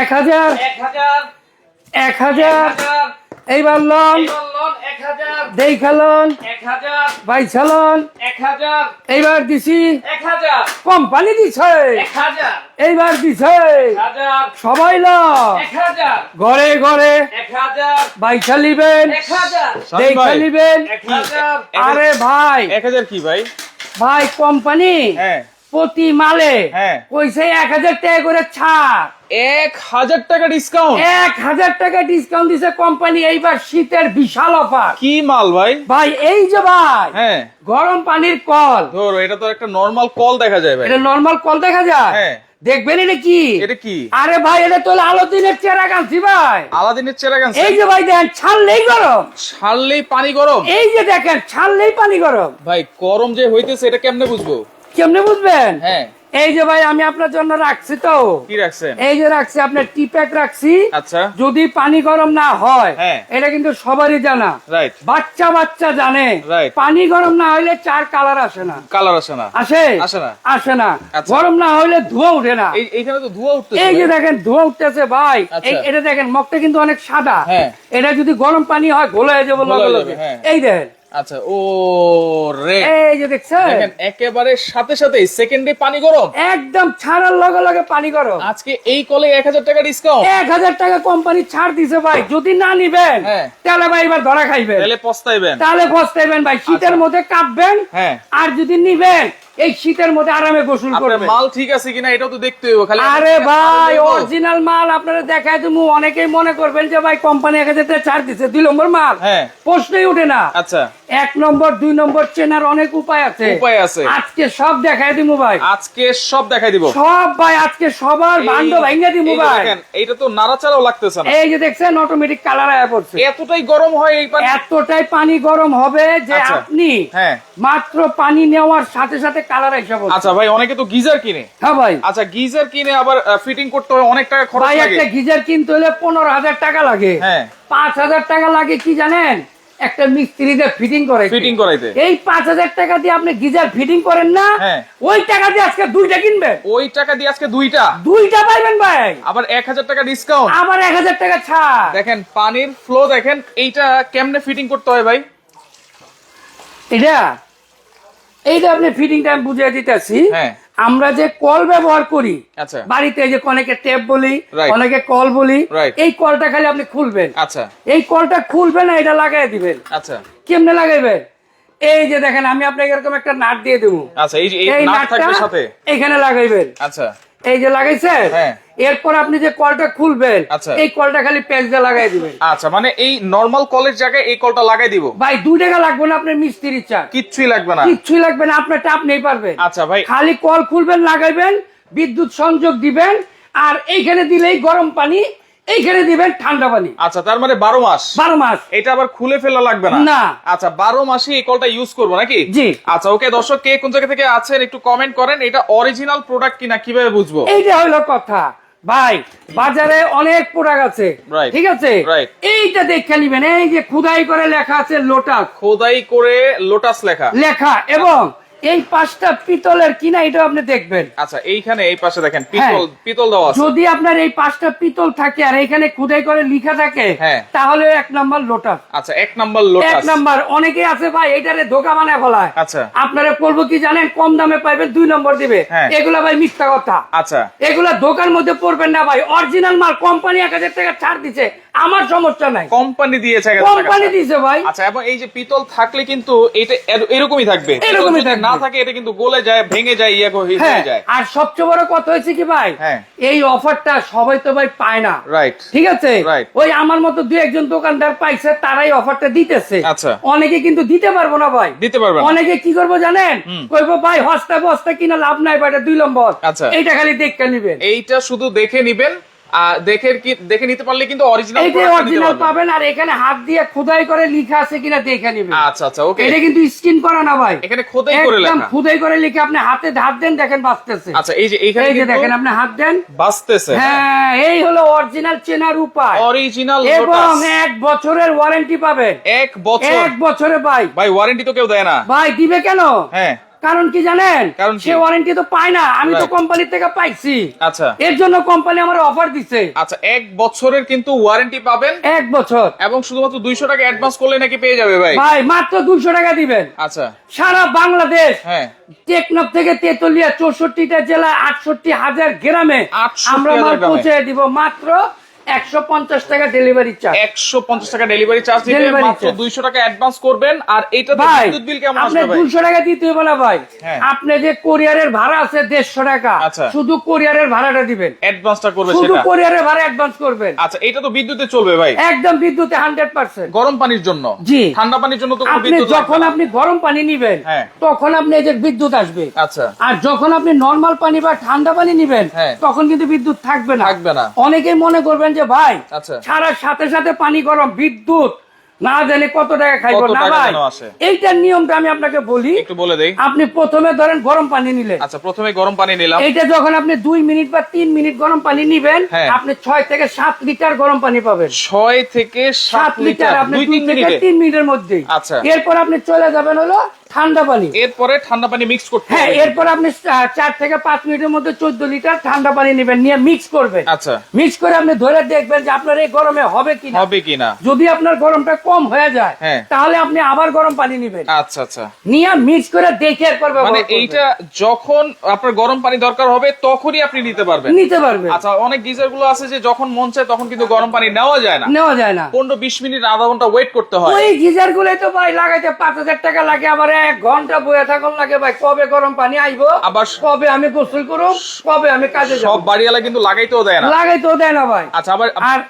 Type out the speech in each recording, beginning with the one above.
এক হাজার এক হাজার এইবার লন দেখালন বাইছালন এইবার দিছি কোম্পানি দিছে এইবার দিছে সবাই ঘরে ঘরে বাইছা লিবেন দেখা লিবেন আরে ভাই এক হাজার কি ভাই? ভাই কোম্পানি হ্যাঁ। প্রতি মালে হ্যাঁ। কইছে এক হাজার টাকা করে ছাড়। এক হাজার টাকা ডিসকাউন্ট এক হাজার টাকা ডিসকাউন্ট দিছে কোম্পানি এইবার শীতের বিশাল অফার কি মাল ভাই? ভাই এই যে ভাই হ্যাঁ। গরম পানির কল। ধরো এটা তো একটা নর্মাল কল দেখা যায় ভাই। এটা নর্মাল কল দেখা যায়? হ্যাঁ। দেখবেন এটা কি? এটা কি? আরে ভাই এটা তো আলো দিনের চেরা কানছি ভাই। আলাদিনের চেরা গান এই যে ভাই দেখেন ছাড়লেই গরম। ছাড়লেই পানি গরম? এই যে দেখেন ছাড়লেই পানি গরম। ভাই গরম যে হইতেছে এটা কেমনে বুঝব? কেমনে বুঝবেন? হ্যাঁ। এই যে ভাই আমি আপনার জন্য রাখছি তো। কি রাখছেন? এই যে রাখছি আপনার টি প্যাক রাখছি। আচ্ছা। যদি পানি গরম না হয় হ্যাঁ। এটা কিন্তু সবারই জানা। রাইট বাচ্চা বাচ্চা জানে। পানি গরম না হইলে চার কালার আসে না। কালার আসে না। আসে? আসে না। আসে না। আচ্ছা। গরম না হইলে ধোঁয়া উঠে না। এই এইখানে তো ধোঁয়া উঠতেছে এই যে দেখেন ধোঁয়া উঠতেছে ভাই। আচ্ছা। এটা দেখেন মগটা কিন্তু অনেক সাদা। হ্যাঁ। এটা যদি গরম পানি হয় গোলা হয়ে যাবে লগে লগে। হ্যাঁ। এই দেখেন আচ্ছা ও রে। এই যে দেখছেন? দেখেন একেবারে সাথে সাথে সেকেন্ডে পানি গরম। একদম ছাড়ার লগে লগে পানি গরম। আজকে এই কলে এক হাজার টাকা ডিসকাউন্ট এক হাজার টাকা কোম্পানি ছাড় দিছে ভাই। যদি না নিবেন হ্যাঁ। তাহলে ভাই এবার ধরা খাইবেন। তাহলে পস্তাইবেন। তাহলে পস্তাইবেন ভাই। শীতের আচ্ছা। মধ্যে কাঁপবেন। হ্যাঁ। আর যদি নিবেন এই শীতের মধ্যে আরামে গোসল করবেন মাল ঠিক আছে কিনা এটাও তো দেখতে হবে খালি আরে ভাই অরিজিনাল মাল আপনারা দেখায় তুমি অনেকেই মনে করবেন যে ভাই কোম্পানি এক হাজার ছাড় দিছে দুই নম্বর মাল। হ্যাঁ। প্রশ্নই উঠে না। আচ্ছা। এক নম্বর দুই নম্বর চেনার অনেক উপায় আছে। উপায় আছে। আজকে সব দেখায় দিমু ভাই। আজকে সব দেখাই দিব। সব ভাই আজকে সবার ভান্ড এই- ভাঙ্গা দিমু ভাই। দেখেন, এইটা তো নাড়াচাড়াও লাগতেছে না। এই যে দেখছেন অটোমেটিক কালার আয়া পড়ছে। এতটাই গরম হয় এই পানি এতটাই পানি গরম হবে যে আচ্ছা। আপনি হ্যাঁ। মাত্র পানি নেওয়ার সাথে সাথে কালার পড়ছে আচ্ছা ভাই অনেকে তো গিজার কিনে। হ্যাঁ ভাই। আচ্ছা গিজার কিনে আবার ফিটিং করতে হয় অনেক টাকা খরচ ভাই লাগে। একটা গিজার কিনতে হলে পনেরো হাজার টাকা লাগে। হ্যাঁ। পাঁচ হাজার টাকা লাগে কি জানেন? একটা মিস্ত্রিতে ফিটিং করে ফিটিং করাইতে। এই পাঁচ হাজার টাকা দিয়ে আপনি গিজার ফিটিং করেন না হ্যাঁ। ওই টাকা দিয়ে আজকে দুইটা কিনবেন। ওই টাকা দিয়ে আজকে দুইটা। দুইটা পাইবেন ভাই। আবার এক হাজার টাকা ডিসকাউন্ট আবার এক হাজার টাকা ছাড়। দেখেন পানির ফ্লো দেখেন এইটা কেমনে ফিটিং করতে হয় ভাই? এটা এইটা আপনি ফিটিং টাইম বুঝিয়ে দিতেছি হ্যাঁ। আমরা যে কল ব্যবহার করি আচ্ছা। বাড়িতে যে অনেকে টেপ বলি. অনেকে কল বলি এই কলটা খালি আপনি খুলবেন। আচ্ছা। এই কলটা খুলবেন না এটা লাগাই দিবেন। আচ্ছা। কেমনে লাগাইবেন এই যে দেখেন আমি আপনাকে এরকম একটা নাট দিয়ে দেবো। আচ্ছা এই নাট থাকবে সাথে? এখানে লাগাইবেন। আচ্ছা। এই যে লাগাইছেন? হ্যাঁ। এরপর আপনি যে কলটা খুলবেন আচ্ছা। এই কলটা খালি পেজ দিয়ে লাগাই দিবেন। আচ্ছা মানে এই নরমাল কলের জায়গায় এই কলটা লাগাই দিব? ভাই দুই টাকা লাগবে না আপনার মিস্ত্রির চা কিচ্ছুই লাগবে না। কিচ্ছুই লাগবে না আপনার টাপ নেই পারবেন আচ্ছা ভাই। খালি কল খুলবেন লাগাইবেন বিদ্যুৎ সংযোগ দিবেন আর এইখানে দিলেই গরম পানি এইখানে দিবেন ঠান্ডা পানি। আচ্ছা তার মানে বারো মাস? বারো মাস। এটা আবার খুলে ফেলা লাগবে না? না। আচ্ছা বারো মাসে এই কলটা ইউজ করব নাকি? জি। আচ্ছা ওকে দর্শক কে কোন জায়গা থেকে আছেন একটু কমেন্ট করেন এটা অরিজিনাল প্রোডাক্ট কিনা কীভাবে বুঝব? এইটা হইল কথা। ভাই বাজারে অনেক প্রোডাক্ট আছে. ঠিক আছে. এইটা দেখে নিবেন। এই যে খুদাই করে লেখা আছে লোটাস খোদাই করে লোটাস লেখা। লেখা। এবং এই পাঁচটা পিতলের কিনা এটা আপনি দেখবেন। আচ্ছা এইখানে এই পাশে দেখেন পিতল হ্যাঁ। পিতল দেওয়া আছে। যদি আপনার এই পাঁচটা পিতল থাকে আর এখানে খুদাই করে লিখা থাকে হ্যাঁ। তাহলে এক নাম্বার লোটাস। আচ্ছা এক নাম্বার লোটাস। এক নাম্বার অনেকে আছে ভাই এটারে ধোকা বানায় ফেলায় আচ্ছা। আপনারা করব কি জানেন? কম দামে পাইবেন দুই নম্বর দিবে। হ্যাঁ। এগুলা ভাই মিথ্যা কথা। আচ্ছা। এগুলা দোকান মধ্যে পড়বেন না ভাই অরিজিনাল মাল কোম্পানি এক হাজার টাকা ছাড় দিছে আমার সমস্যা নাই। কোম্পানি দিয়েছে কোম্পানি। দিছে ভাই। আচ্ছা এবং এই যে পিতল থাকলে কিন্তু এটা এরকমই থাকবে। এরকমই থাকবে। না থাকে এটা কিন্তু গলে যায় ভেঙে যায় ইয়ে হয়ে হ্যাঁ যায়। আর সবচেয়ে বড় কথা হয়েছে কি ভাই? হ্যাঁ। এই অফারটা সবাই তো ভাই পায় না। রাইট ঠিক আছে. ওই আমার মতো দু একজন দোকানদার পাইছে তারাই অফারটা দিতেছে। আচ্ছা। অনেকে কিন্তু দিতে পারব না ভাই। দিতে পারবে না। অনেকে কি করব জানেন? কইবো ভাই হস্তা বস্তা কিনা লাভ নাই ভাই এটা দুই নম্বর। আচ্ছা। এইটা খালি দেখে নিবেন। এইটা শুধু দেখে নিবেন দেখে কি দেখে নিতে পারলে কিন্তু অরিজিনাল অরিজিনাল পাবেন আর এখানে হাত দিয়ে খোদাই করে লিখা আছে কিনা দেখে নিবেন। আচ্ছা আচ্ছা ওকে এটা কিন্তু স্ক্রিন করা না ভাই। এখানে খোদাই করে একদম লেখা। খুদাই করে লিখে আপনি হাতে হাত দেন দেখেন বাঁচতেছে। আচ্ছা এই যে এইখানে এই যে দেখেন আপনি হাত দেন। বাঁচতেছে। হ্যাঁ এই হলো অরিজিনাল চেনার উপায়। অরিজিনাল এবং এক বছরের ওয়ারেন্টি পাবেন। এক বছর। এক বছরে ভাই। ভাই ওয়ারেন্টি তো কেউ দেয় না। ভাই দিবে কেন? হ্যাঁ। কারণ কি জানেন? সে ওয়ারেন্টি তো পায় না। আমি তো কোম্পানি থেকে পাইছি। আচ্ছা। এর জন্য কোম্পানি আমার অফার দিছে। আচ্ছা এক বছরের কিন্তু ওয়ারেন্টি পাবেন। এক বছর। এবং শুধুমাত্র দুইশো টাকা অ্যাডভান্স করলে নাকি পেয়ে যাবে ভাই? ভাই মাত্র দুশো টাকা দিবেন। আচ্ছা। সারা বাংলাদেশ হ্যাঁ। টেকনফ থেকে তেতুলিয়া চৌষট্টিটা জেলা আটষট্টি হাজার গ্রামে আমরা মাল পৌঁছে দিব মাত্র একশো পঞ্চাশ টাকা ডেলিভারি চার্জ একশো পঞ্চাশ টাকা ডেলিভারি চার্জ Delivery মাত্র। দুইশো টাকা অ্যাডভান্স করবেন আর এটা বিদ্যুৎ বিল কেমন আসবে ভাই টাকা দিতে হবে না ভাই হ্যাঁ। আপনি যে কোরিয়ারের ভাড়া আছে দেড়শো টাকা আচ্ছা। শুধু কোরিয়ারের ভাড়াটা দিবেন অ্যাডভান্সটা করবে শুধু কোরিয়ারের ভাড়া অ্যাডভান্স করবেন আচ্ছা এটা তো বিদ্যুতে চলবে ভাই একদম বিদ্যুতে হান্ড্রেড পার্সেন্ট গরম পানির জন্য জি। ঠান্ডা পানির জন্য তো আপনি যখন আপনি গরম পানি নিবেন হ্যাঁ। তখন আপনি এই যে বিদ্যুৎ আসবে আচ্ছা আর যখন আপনি নর্মাল পানি বা ঠান্ডা পানি নিবেন হ্যাঁ। তখন কিন্তু বিদ্যুৎ থাকবে না থাকবে না। অনেকেই মনে করবেন যে ভাই আচ্ছা। ছাড়ার সাথে সাথে পানি গরম বিদ্যুৎ না জানি কত টাকা খাইব না ভাই? এইটার নিয়মটা আমি আপনাকে বলি। একটু বলে দেই। আপনি প্রথমে ধরেন গরম পানি নিলেন। আচ্ছা প্রথমে গরম পানি নিলাম। এইটা যখন আপনি দুই মিনিট বা তিন মিনিট গরম পানি নিবেন হ্যাঁ। আপনি ছয় থেকে সাত লিটার গরম পানি পাবেন। ছয় থেকে সাত সাত লিটার লিটার আপনি দুই দুই তিন থেকে মিনিটে। তিন মিনিটের মধ্যেই। আচ্ছা। এরপর আপনি চলে যাবেন হলো ঠান্ডা পানি। এরপরে ঠান্ডা পানি মিক্স করতে হ্যাঁ এরপর আপনি চার থেকে পাঁচ মিনিটের মধ্যে চোদ্দ লিটার ঠান্ডা পানি নেবেন নিয়ে মিক্স করবেন। আচ্ছা। মিক্স করে আপনি ধরে দেখবেন যে আপনার এই গরমে হবে কিনা। হবে কিনা। যদি আপনার গরমটা কম হয়ে যায় হ্যাঁ। তাহলে আপনি আবার গরম পানি নেবেন। আচ্ছা আচ্ছা। নিয়ে মিক্স করে দেখে এরপর মানে। এইটা যখন আপনার গরম পানি দরকার হবে তখনই আপনি নিতে পারবেন। নিতে পারবেন। আচ্ছা অনেক গিজারগুলো আছে যে যখন মন চায় তখন কিন্তু গরম পানি নেওয়া যায় না। নেওয়া যায় না। পনেরো বিশ মিনিট আধা ঘণ্টা ওয়েট করতে হয়। ওই গিজার গুলোই তো ভাই লাগাইতে পাঁচ হাজার টাকা লাগে আবার এক ঘণ্টা বয়ে থাকুন লাগে ভাই কবে গরম পানি আইবো? আবার কবে আমি গোসল করব কবে আমি কাজে সব বাড়িওয়ালা কিন্তু লাগাইতেও দেয় না। লাগাইতেও দেয় না ভাই। আচ্ছা আবার আর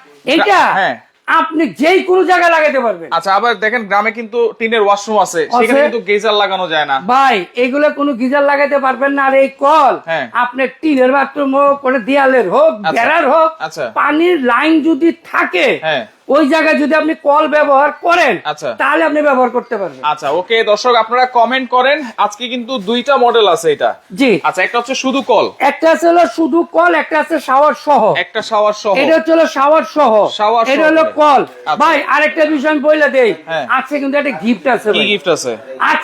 হ্যাঁ। আপনি যেই কোনো জায়গায় লাগাইতে পারবেন। আচ্ছা আবার দেখেন গ্রামে কিন্তু টিনের ওয়াশরুম আছে। সেখানে কিন্তু গেজার লাগানো যায় না। ভাই এগুলো কোনো গিজার লাগাইতে পারবেন না। আর এই কল হ্যাঁ। আপনি টিনের বাথরুম হোক কোনো দেয়ালের হোক আচ্ছা। বেড়ার হোক আচ্ছা। পানির লাইন যদি থাকে হ্যাঁ। ওই জায়গায় যদি আপনি কল ব্যবহার করেন আচ্ছা। তাহলে আপনি ব্যবহার করতে পারবেন। আচ্ছা ওকে দর্শক আপনারা কমেন্ট করেন। আজকে কিন্তু দুইটা মডেল আছে এটা। জি। আচ্ছা একটা হচ্ছে শুধু কল একটা আছে হলো শুধু কল একটা আছে শাওয়ার সহ। একটা শাওয়ার সহ। এটা হচ্ছে হলো শাওয়ার সহ। Shower এটা হলো কল আচ্ছা। ভাই আরেকটা বিষয় আমি বলে দেই। হ্যাঁ। আজকে কিন্তু একটা গিফট আছে কি গিফট আছে?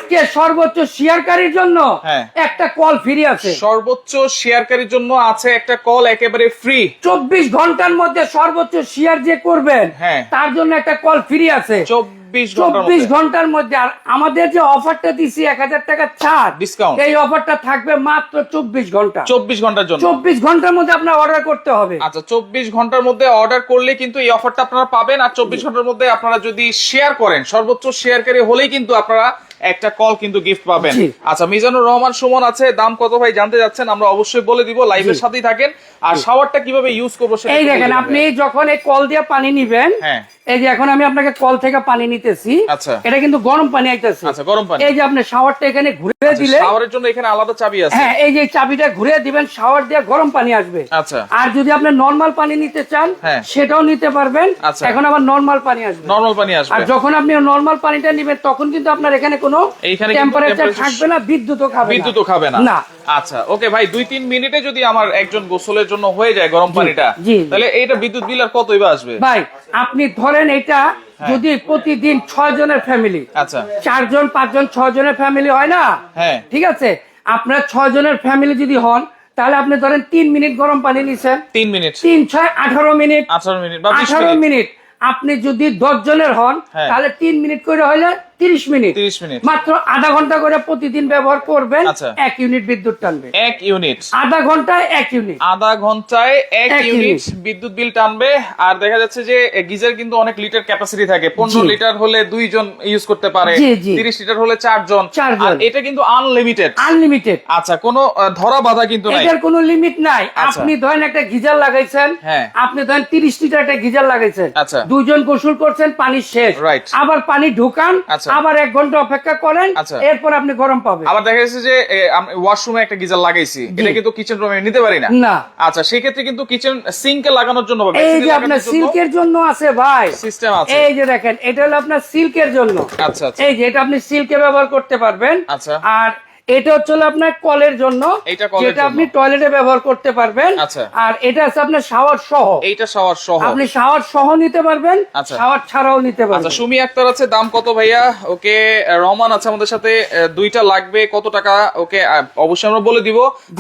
আজকে সর্বোচ্চ শেয়ারকারীর জন্য হ্যাঁ। একটা কল ফ্রি আছে সর্বোচ্চ শেয়ারকারীর জন্য আছে একটা কল একেবারে ফ্রি চব্বিশ ঘণ্টার মধ্যে সর্বোচ্চ শেয়ার যে করবেন হ্যাঁ। তার জন্য একটা কল ফ্রি আছে চব্বিশ ঘণ্টার মধ্যে। আর আমাদের যে অফারটা দিছি এক হাজার টাকা ছাড় Discount। এই অফারটা থাকবে মাত্র চব্বিশ ঘণ্টা চব্বিশ ঘণ্টার জন্য চব্বিশ ঘণ্টার মধ্যে আপনার অর্ডার করতে হবে আচ্ছা চব্বিশ ঘণ্টার মধ্যে অর্ডার করলে কিন্তু এই অফারটা আপনারা পাবেন আর চব্বিশ ঘণ্টার মধ্যে আপনারা যদি শেয়ার করেন সর্বোচ্চ শেয়ারকারী হলেই কিন্তু আপনারা একটা কল কিন্তু গিফট পাবেন। আচ্ছা মিজানুর রহমান সুমন আছে দাম কত ভাই জানতে যাচ্ছেন আমরা অবশ্যই বলে দিব লাইভের সাথেই থাকেন। আর শাওয়ারটা কীভাবে ইউজ করব সেটা এই দেখেন আপনি যখন এই কল দিয়ে পানি নিবেন হ্যাঁ। এই যে এখন আমি আপনাকে কল থেকে পানি নিতেছি। আচ্ছা। এটা কিন্তু গরম পানি আইতেছে। আচ্ছা, গরম পানি। এই যে আপনি শাওয়ারটা এখানে ঘুরে দিলে শাওয়ারের জন্য এখানে আলাদা চাবি আছে। হ্যাঁ এই যে চাবিটা ঘুরে দিবেন শাওয়ার দিয়ে গরম পানি আসবে। আচ্ছা। আর যদি আপনি নর্মাল পানি নিতে চান হ্যাঁ। সেটাও নিতে পারবেন। আচ্ছা। এখন আবার নর্মাল পানি আসবে। নর্মাল পানি আসবে। আর যখন আপনি নর্মাল পানিটা নিবেন তখন কিন্তু আপনার এখানে কোনো টেম্পারেচার থাকবে না বিদ্যুৎও খাবে না। বিদ্যুৎও খাবে না। না। আচ্ছা ওকে ভাই দুই তিন মিনিটে যদি আমার একজন গোসলের জন্য হয়ে যায় গরম পানিটা তাহলে এইটা বিদ্যুৎ বিল আর কতই বা আসবে? ভাই আপনি ধরেন এটা যদি প্রতিদিন ছয় জনের ফ্যামিলি আচ্ছা। চারজন পাঁচজন ছয় জনের ফ্যামিলি হয় না? হ্যাঁ। ঠিক আছে? আপনার ছয় জনের ফ্যামিলি যদি হন তাহলে আপনি ধরেন তিন মিনিট গরম পানি নিছেন। তিন মিনিট। তিন ছয় আঠারো মিনিট। আঠারো মিনিট বা আঠারো মিনিট। আপনি যদি দশ জনের হন হ্যাঁ। তাহলে তিন মিনিট করে হলে তিরিশ মিনিট 30 মিনিট। মাত্র আধা ঘণ্টা করে প্রতিদিন ব্যবহার করবেন আচ্ছা। এক ইউনিট বিদ্যুৎ টানবে এক ইউনিট আধা ঘন্টায় এক ইউনিট আধা ঘন্টায় এক ইউনিট। বিদ্যুৎ বিল টানবে আর দেখা যাচ্ছে যে গিজার কিন্তু অনেক লিটার ক্যাপাসিটি থাকে পনেরো লিটার হলে দুইজন ইউজ করতে পারে। তিরিশ লিটার হলে চারজন চারজন। এটা কিন্তু আনলিমিটেড আনলিমিটেড আচ্ছা কোনো ধরা বাধা কিন্তু নাই এটার কোনো লিমিট নাই আচ্ছা। আপনি ধরেন একটা গিজার লাগাইছেন হ্যাঁ। আপনি ধরেন তিরিশ লিটার একটা গিজার লাগাইছেন আচ্ছা। দুইজন গোসল করছেন পানি শেষ. আবার পানি ঢুকান আচ্ছা। আবার এক ঘণ্টা অপেক্ষা করেন আচ্ছা। এরপর আপনি গরম পাবেন। আবার দেখা যাচ্ছে যে ওয়াশরুমে একটা গিজার লাগাইছি। এটা কিন্তু কিচেন রুমে নিতে পারি না। না। আচ্ছা সেই ক্ষেত্রে কিন্তু কিচেন সিঙ্কে লাগানোর জন্য এই যে আপনার সিল্কের জন্য আছে ভাই। সিস্টেম আছে। এই যে দেখেন এটা হলো আপনার সিল্কের জন্য। আচ্ছা আচ্ছা। এই যে এটা আপনি সিল্কে ব্যবহার করতে পারবেন। আচ্ছা। আর এটা হচ্ছে আপনার কলের জন্য যেটা আপনি টয়লেটে ব্যবহার করতে পারবেন। আচ্ছা। আর এটা আছে আপনার শাওয়ার সহ। এইটা শাওয়ার সহ। আপনি শাওয়ার সহ নিতে পারবেন আচ্ছা। শাওয়ার ছাড়াও নিতে আচ্ছা পারবেন সুমি আক্তার আছে দাম কত ভাইয়া? ওকে রহমান আছে আমাদের সাথে দুইটা লাগবে কত টাকা? ওকে অবশ্যই আমরা বলে দিব।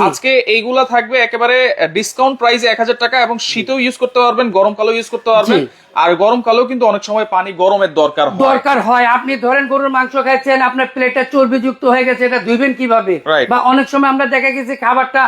আজকে এইগুলা থাকবে একেবারে ডিসকাউন্ট প্রাইসে এক হাজার টাকা এবং শীতেও ইউজ করতে পারবেন গরমকালেও ইউজ করতে পারবেন। আর গরমকালেও কিন্তু অনেক সময় পানি গরমের দরকার হয়। দরকার হয়। আপনি ধরেন গরুর মাংস খাচ্ছেন আপনার প্লেটটা চর্বিযুক্ত হয়ে গেছে এটা ধুইবেন কীভাবে? বা অনেক সময় আমরা দেখা গেছি খাবারটা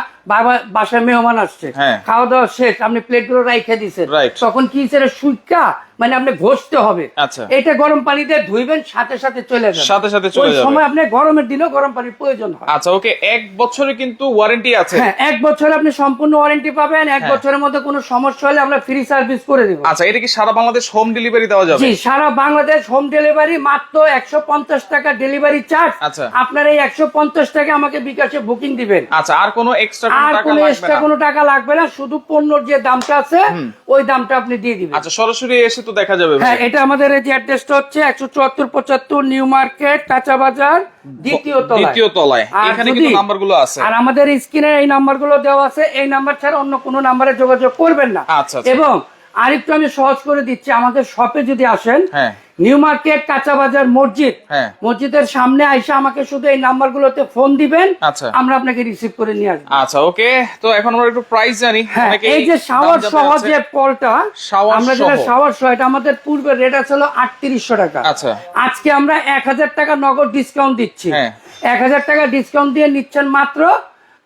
বাসায় মেহমান আসছে হ্যাঁ। খাওয়া দাওয়া শেষ আপনি প্লেটগুলো রাইখে দিচ্ছেন তখন কি সেটা সুইকা মানে আপনি ঘষতে হবে। আচ্ছা। এটা গরম পানি দিয়ে ধুইবেন সাথে সাথে চলে যাবে। সাথে সাথে চলে ওই যাবে। সময় আপনি গরমের দিনেও গরম পানির প্রয়োজন হয়। আচ্ছা ওকে এক বছরে কিন্তু ওয়ারেন্টি আছে। হ্যাঁ এক বছর আপনি সম্পূর্ণ ওয়ারেন্টি পাবেন এক হ্যাঁ। বছরের মধ্যে কোনো সমস্যা হলে আমরা ফ্রি সার্ভিস করে দেবো। আচ্ছা এটা কি সারা বাংলাদেশ হোম ডেলিভারি দেওয়া যাবে? জি সারা বাংলাদেশ হোম ডেলিভারি মাত্র একশো পঞ্চাশ টাকা ডেলিভারি চার্জ আচ্ছা। আপনার এই একশো পঞ্চাশ টাকা আমাকে বিকাশে বুকিং দিবেন। আচ্ছা আর কোনো এক্সট্রা আর টাকা কোনো লাগবে এক্সট্রা না? কোনো টাকা লাগবে না শুধু পণ্যর যে দামটা আছে ওই দামটা আপনি দিয়ে দিবেন। আচ্ছা সরাসরি এসে তো দেখা যাবে হ্যাঁ এটা আমাদের এই যে অ্যাড্রেসটা হচ্ছে একশো চুয়াত্তর পঁচাত্তর নিউ মার্কেট কাঁচা বাজার দ্বিতীয় তলায়। দ্বিতীয় তলায়। এখানে কিন্তু নাম্বারগুলো আছে। আর আমাদের স্ক্রিনে এই নাম্বারগুলো দেওয়া আছে এই নাম্বার ছাড়া অন্য কোনো নাম্বারে যোগাযোগ করবেন না। আচ্ছা, আচ্ছা। এবং আরেকটু আমি সহজ করে দিচ্ছি আমাদের শপে যদি আসেন হ্যাঁ। নিউ মার্কেট কাঁচা বাজার মসজিদ হ্যাঁ। মসজিদের সামনে আইসা আমাকে শুধু এই নাম্বারগুলোতে ফোন দিবেন আচ্ছা। আমরা আপনাকে রিসিভ করে নিয়ে আসব আচ্ছা ওকে তো এখন আমরা একটু প্রাইস জানি হ্যাঁ এই যে শাওয়ার সহ যে কলটা আমরা যেটা। শাওয়ার সহ এটা আমাদের পূর্বে রেট ছিল আটত্রিশশো টাকা আচ্ছা। আজকে আমরা এক হাজার টাকা নগদ ডিসকাউন্ট দিচ্ছি হ্যাঁ। এক হাজার টাকা ডিসকাউন্ট দিয়ে নিচ্ছেন মাত্র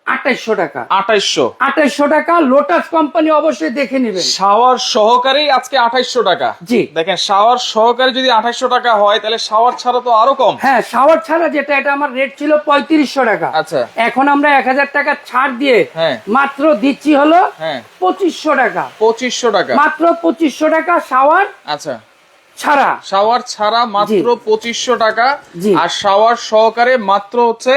আঠাইশশো টাকা। আঠাইশশো। আঠাইশশো টাকা লোটাস কোম্পানি অবশ্যই দেখে নেবেন। শাওয়ার সহকারেই আজকে আঠাইশশো টাকা। জি। দেখেন শাওয়ার সহকারে যদি আঠাইশশো টাকা হয় তাহলে শাওয়ার ছাড়া তো আরও কম। হ্যাঁ শাওয়ার ছাড়া যেটা এটা আমার রেট ছিল পঁয়ত্রিশশো টাকা। আচ্ছা। এখন আমরা এক হাজার টাকা ছাড় দিয়ে হ্যাঁ। মাত্র দিচ্ছি হলো হ্যাঁ। পঁচিশশো টাকা। পঁচিশশো টাকা। মাত্র পঁচিশশো টাকা শাওয়ার আচ্ছা। ছাড়া। শাওয়ার ছাড়া মাত্র পঁচিশশো টাকা। আর শাওয়ার সহকারে মাত্র হচ্ছে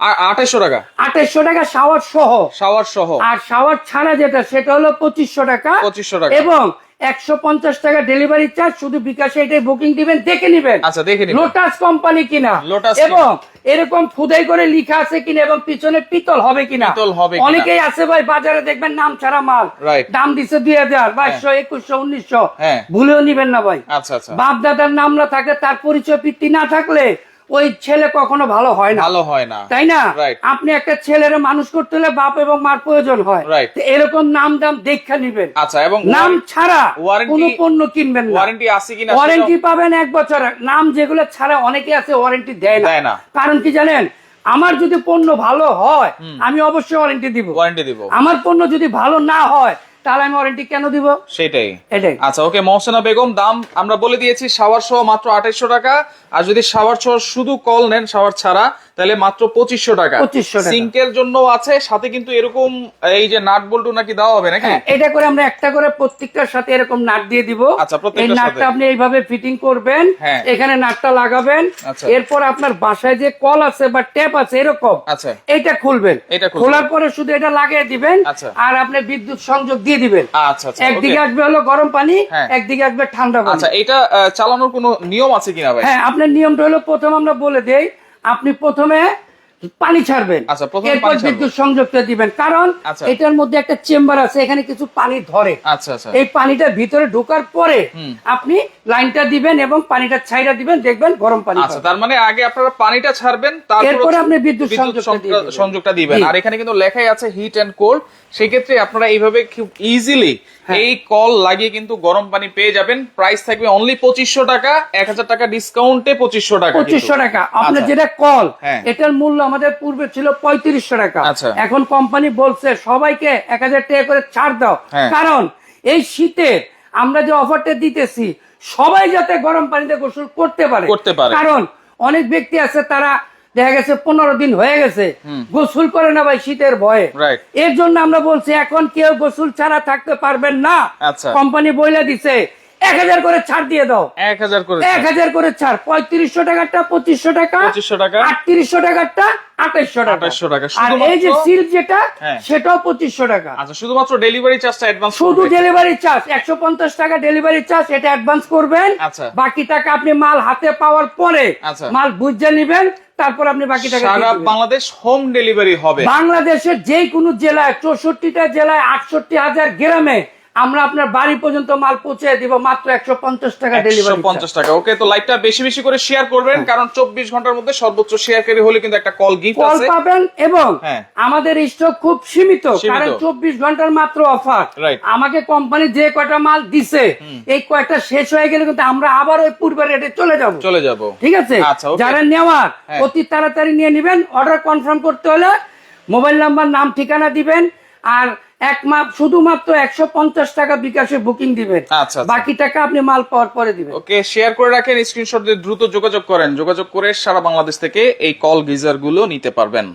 আঠাইশো টাকা। আঠাইশশো টাকা শাওয়ার সহ। শাওয়ার সহ। আর শাওয়ার ছাড়া যেটা সেটা হলো পঁচিশশো টাকা। 2500 টাকা। এবং একশো পঞ্চাশ টাকা ডেলিভারি চার্জ শুধু বিকাশে এটাই বুকিং দিবেন দেখে নিবেন। আচ্ছা, দেখে নিবেন। লোটাস কোম্পানি কিনা। লোটাস এবং এরকম খুদাই করে লিখা আছে কিনা এবং পিছনে পিতল হবে কিনা। পিতল হবে অনেকেই আছে ভাই বাজারে দেখবেন নাম ছাড়া মাল। দাম দিচ্ছে দুই হাজার বাইশশো একুশশো উনিশশো। হ্যাঁ। ভুলেও নিবেন না ভাই। আচ্ছা আচ্ছা। বাপ দাদার নাম না থাকলে তার পরিচয় পিতৃ না থাকলে ওই ছেলে কখনো ভালো হয় না। ভালো হয় না। তাই না? আপনি একটা ছেলের মানুষ করতে হলে বাপ এবং মার প্রয়োজন হয়। এরকম নাম দাম দেখা নিবেন। আচ্ছা এবং নাম ছাড়া কোনো পণ্য কিনবেন না। ওয়ারেন্টি আছে কিনা ওয়ারেন্টি পাবেন এক বছর। নাম যেগুলো ছাড়া অনেকে আছে ওয়ারেন্টি দেয় না। দেয় না। কারণ কি জানেন? আমার যদি পণ্য ভালো হয় আমি অবশ্যই ওয়ারেন্টি দিব। ওয়ারেন্টি দিব। আমার পণ্য যদি ভালো না হয় তাহলে আমি ওয়ারেন্টি কেন দিব? সেটাই। এটাই। আচ্ছা ওকে মহসেনা বেগম দাম আমরা বলে দিয়েছি শাওয়ার সহ মাত্র আঠাইশশো টাকা। আর যদি শাওয়ার সহ শুধু কল নেন শাওয়ার ছাড়া তাহলে মাত্র পঁচিশশো টাকা। 2500 সিঙ্কের জন্য আছে সাথে কিন্তু এরকম এই যে নাট বল্টু নাকি দেওয়া হবে নাকি? হ্যাঁ এটা করে আমরা একটা করে প্রত্যেকটার সাথে এরকম নাট দিয়ে দিব। আচ্ছা, এই নাটটা আপনি এইভাবে ফিটিং করবেন হ্যাঁ। এখানে নাটটা লাগাবেন। আচ্ছা। এরপর আপনার বাসায় যে কল আছে বা ট্যাপ আছে এরকম আচ্ছা। এটা খুলবেন। এটা খোলার পরে শুধু এটা লাগিয়ে দিবেন। আর আপনি বিদ্যুৎ সংযোগ দিয়ে দিবেন। আচ্ছা আচ্ছা একদিকে আসবে হলো গরম পানি হ্যাঁ। একদিকে আসবে ঠান্ডা পানি। আচ্ছা এটা চালানোর কোনো নিয়ম আছে কিনা ভাই? হ্যাঁ আপনার নিয়মটা হলো প্রথম আমরা বলে দেই আপনি প্রথমে পানি ছাড়বেন। আচ্ছা, এরপর বিদ্যুৎ সংযোগটা দিবেন। কারণ আচ্ছা। এটার মধ্যে একটা চেম্বার আছে এখানে কিছু পানি ধরে। আচ্ছা এই পানিটা ভিতরে ঢোকার পরে আপনি লাইনটা দিবেন এবং পানিটা ছাইরা দিবেন দেখবেন গরম পানি আচ্ছা তার মানে আগে আপনারা পানিটা ছাড়বেন তারপর আপনি বিদ্যুৎ সংযোগটা দিবেন। আর এখানে কিন্তু লেখাই আছে হিট এন্ড কোল্ড সেক্ষেত্রে আপনারা এইভাবে খুব ইজিলি। এই কল লাগিয়ে কিন্তু গরম পানি পেয়ে যাবেন প্রাইস থাকবে অনলি পঁচিশশো টাকা এক হাজার টাকা ডিসকাউন্টে পঁচিশশো টাকা পঁচিশশো টাকা আপনার আচ্ছা। যেটা কল হ্যাঁ। এটার মূল্য আমাদের পূর্বে ছিল পঁয়ত্রিশশো টাকা আচ্ছা। এখন কোম্পানি বলছে সবাইকে এক হাজার টাকা করে ছাড় দাও হ্যাঁ। কারণ এই শীতে আমরা যে অফারটা দিতেছি সবাই যাতে গরম পানিতে গোসল করতে পারে করতে পারে। কারণ অনেক ব্যক্তি আছে তারা দেখা গেছে পনেরো দিন হয়ে গেছে। গোসুল করে না ভাই শীতের ভয়ে। এর জন্য আমরা বলছি এখন কেউ গোসুল ছাড়া থাকতে পারবেন না। আচ্ছা। কোম্পানি বইলে দিছে এক হাজার করে ছাড় দিয়ে দাও। এক হাজার করে এক হাজার করে ছাড়। পঁয়ত্রিশশো টাকারটা পঁচিশশো টাকা। পঁচিশশো টাকা। আটত্রিশশো টাকারটা আঠাইশশো টাকা। 2800 টাকা। আর এই যে সিল্ক যেটা হ্যাঁ। সেটাও পঁচিশশো টাকা। আচ্ছা শুধুমাত্র ডেলিভারি চার্জটা অ্যাডভান্স শুধু ডেলিভারি চার্জ একশো পঞ্চাশ টাকা ডেলিভারি চার্জ এটা অ্যাডভান্স করবেন। আচ্ছা। বাকি টাকা আপনি মাল হাতে পাওয়ার পরে আচ্ছা। মাল বুঝে নিবেন তারপর আপনি বাকি টাকা সারা বাংলাদেশ হোম ডেলিভারি হবে। বাংলাদেশের যে কোনো জেলায় চৌষট্টিটা জেলায় আটষট্টি হাজার গ্রামে আমরা আপনার বাড়ি পর্যন্ত মাল পৌঁছে দিব মাত্র একশো পঞ্চাশ টাকা ডেলিভারি পঞ্চাশ টাকা। ওকে তো লাইভটা বেশি বেশি করে শেয়ার করবেন কারণ চব্বিশ ঘণ্টার মধ্যে সর্বোচ্চ শেয়ারকারী হলে কিন্তু একটা কল গিফট কল পাবেন এবং হ্যাঁ। আমাদের স্টক খুব সীমিত। কারণ চব্বিশ ঘণ্টার মাত্র অফার আমাকে কোম্পানি যে কয়টা মাল দিছে এই কয়টা শেষ হয়ে গেলে কিন্তু আমরা আবার ওই পূর্বের রেটে চলে যাব। চলে যাব। ঠিক আছে? আচ্ছা. যারা নেওয়ার হ্যাঁ। অতি তাড়াতাড়ি নিয়ে নেবেন। অর্ডার কনফার্ম করতে হলে মোবাইল নাম্বার নাম ঠিকানা দিবেন। আর এক মাপ শুধুমাত্র একশো পঞ্চাশ টাকা বিকাশে বুকিং দিবেন। আচ্ছা, আচ্ছা। বাকি টাকা আপনি মাল পাওয়ার পরে দিবেন। ওকে শেয়ার করে রাখেন স্ক্রিনশট দিয়ে দ্রুত যোগাযোগ করেন। যোগাযোগ করে সারা বাংলাদেশ থেকে এই কল গিজারগুলো নিতে পারবেন।